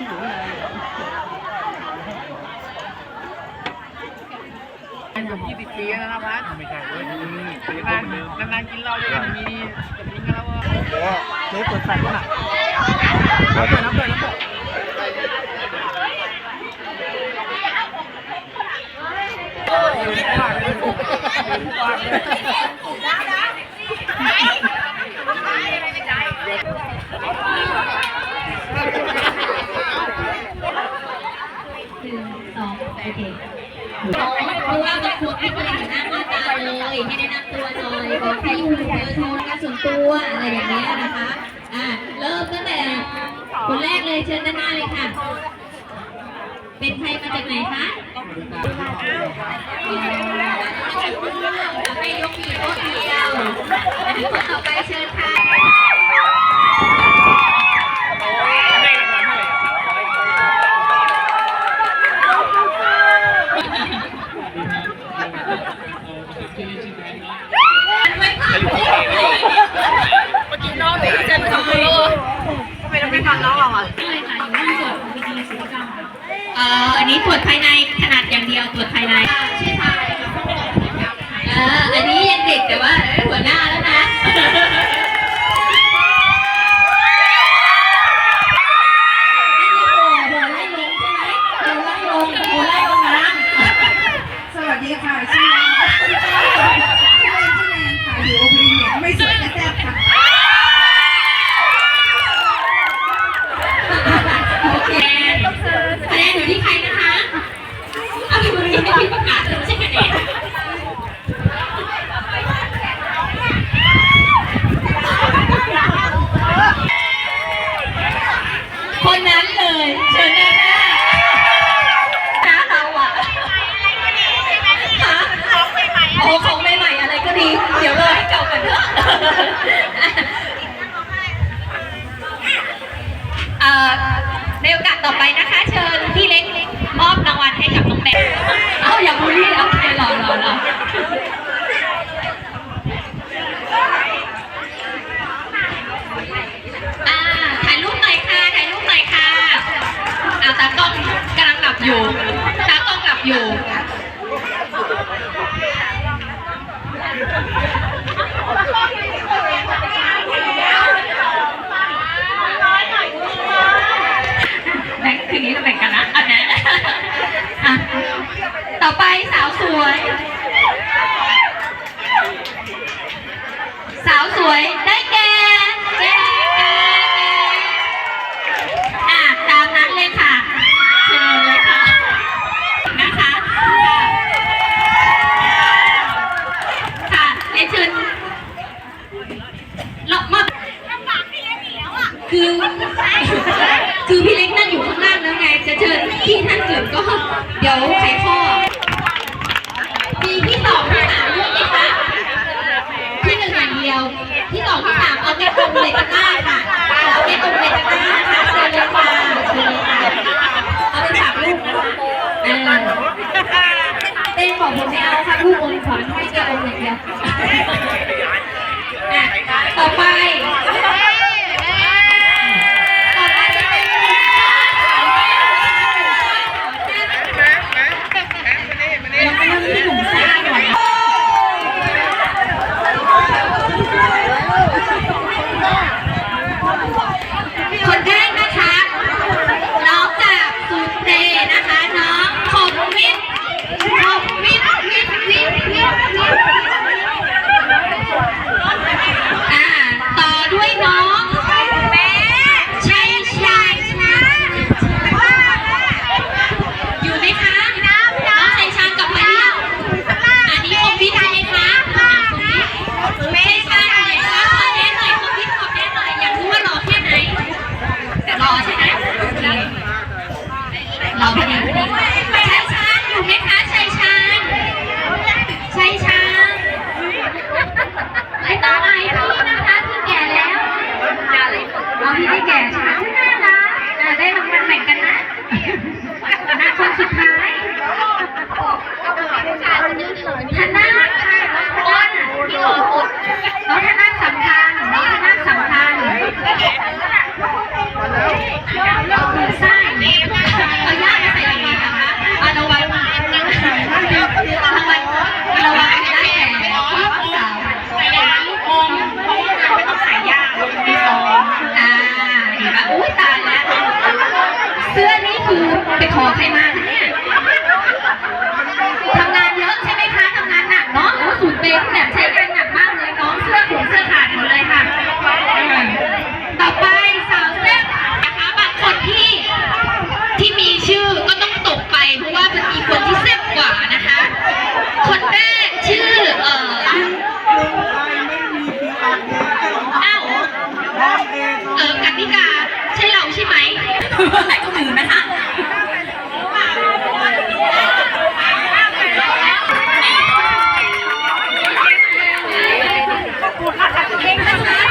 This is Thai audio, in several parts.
อยู่ยี่สิบปีแล้วนะพัดไม่ใช่เว้ยนานนานๆกินเหล้าด้วยกันมีจะมีกันแล้วว่าเทปเปิดไฟป่ะน่ะน้ำเปิดน้ำเปิดน้ำเปิดหนึ่งสองโอเคเพราะว่าบางคนไม่เคยเห็นหน้าค่าตาเลย ให้แนะนำตัวหน่อยบอกใครอยู่เบอร์โทรการส่วนตัวอะไรอย่างเงี้ยนะคะอ่าเริ่มตั้งแต่คนแรกเลยเชิญด้านหน้าเลยค่ะ เป็นใครมาจากไหนคะให้ยกมือโต๊ะเดียวคนต่อไปเชิญค่ะ ไม่ต้องไป ฟังน้องหรอกอะใช่ค่ะอยู่ห้องตรวจวิธีศิลปกรรมค่ะเอ่ออันนี้ตรวจภายในขนาดอย่างเดียวตรวจภายในชื่อทายเอ่ออันนี้ยังเด็กแต่ว่าเอ้ยหัวหน้าแล้วนะหัวไล่ลงใช่ไหมหัวไล่ลงหัวไล่ลงน้ำ สวัสดีค่ะชื่อแนนชื่อเล่นชื่อแนนค่ะอยู่โอปรีเนี่ยไม่สวยแต่แซ่บค่ะ โอเคคะแนนอยู่ที่ใครนะคะเอาไปบริให้พี่ประกาศใช่ไหมเนี่ยคนนั้นเลยเชิญด้านหน้าน้าเราอะคะโอ้ของใหม่ๆอะไรก็ดี เดี๋ยวรอให้เก่ากัน เอ่อในโอกาสต่อไปนะคะ เชิญพี่เล็กมอบรางวัลให้กับน้องแนนเอ้าอย่าบูลลี่โอเครอรอรออ่าถ่ายรูปหน่อยค่ะถ่ายรูปหน่อยค่ะอ่าตากล้องกำลังหลับอยู่ตากล้องหลับอยู่ แบ่งคืนนี้เราแบ่งกันนะอันนี้อะต่อไปสาวสวย สาวสวยได้แก่แก่แก่อะตามนั้นเลยค่ะ เชิญเลยค่ะ นะคะ ค่ะเรียนเชิญเรามา คือ คือพี่เล็กนั่งอยู่ข้างล่างแล้วไง จะเชิญพี่ท่านอื่นก็เดี๋ยวไขข้อมีพี่สองพี่สามด้วยไหมคะพี่หนึ่งอย่างเดียว พี่สองพี่สามเอาแค่ตรงเลยตะกร้ค่ะเอาแค่ตรงเลยตะกร้ค่ะเชิญเลยค่ะเชิญเลยค่ะเอาเป็นสามลูกนะคะเออเต้นบอกผมไม่เอาค่ะลูกอมขอนให้แกอมอย่างเดียวอะต่อไป ชนะค่ะน้องคนที่หล่อสุดน้องชนะสำคัญน้องชนะสำคัญคือไส้เอาย่าไปใส่ยังไงนะคะอาละวันอาละวันอาละวันได้แขนลูกสาวใส่ยาลูกอมเพราะว่าไม่ต้องใส่ยาเลยมีซองอ่าเห็นปะอุ้ยตายแล้วเสื้อนี่คือไปขอใครมาคะเนี่ย ไหนก็มือนะคะขอบคุณค่ะ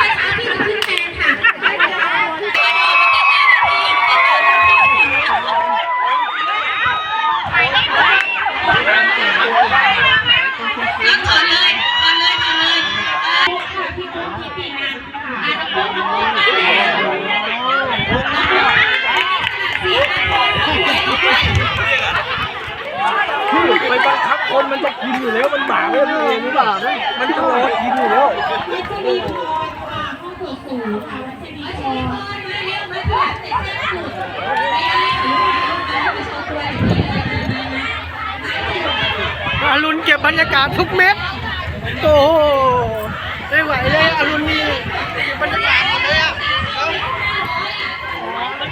ไปบังคับคนมันจะกินอยู่แล้วมันหมาไม่รู้เองหรือานะมันต้องรกินอยู่แล้วอรุณเก็บบรรยากาศทุกเม็ดโอ้ไม่ไหวเลยอรุณมีบรรยากาศหมดเลยอะ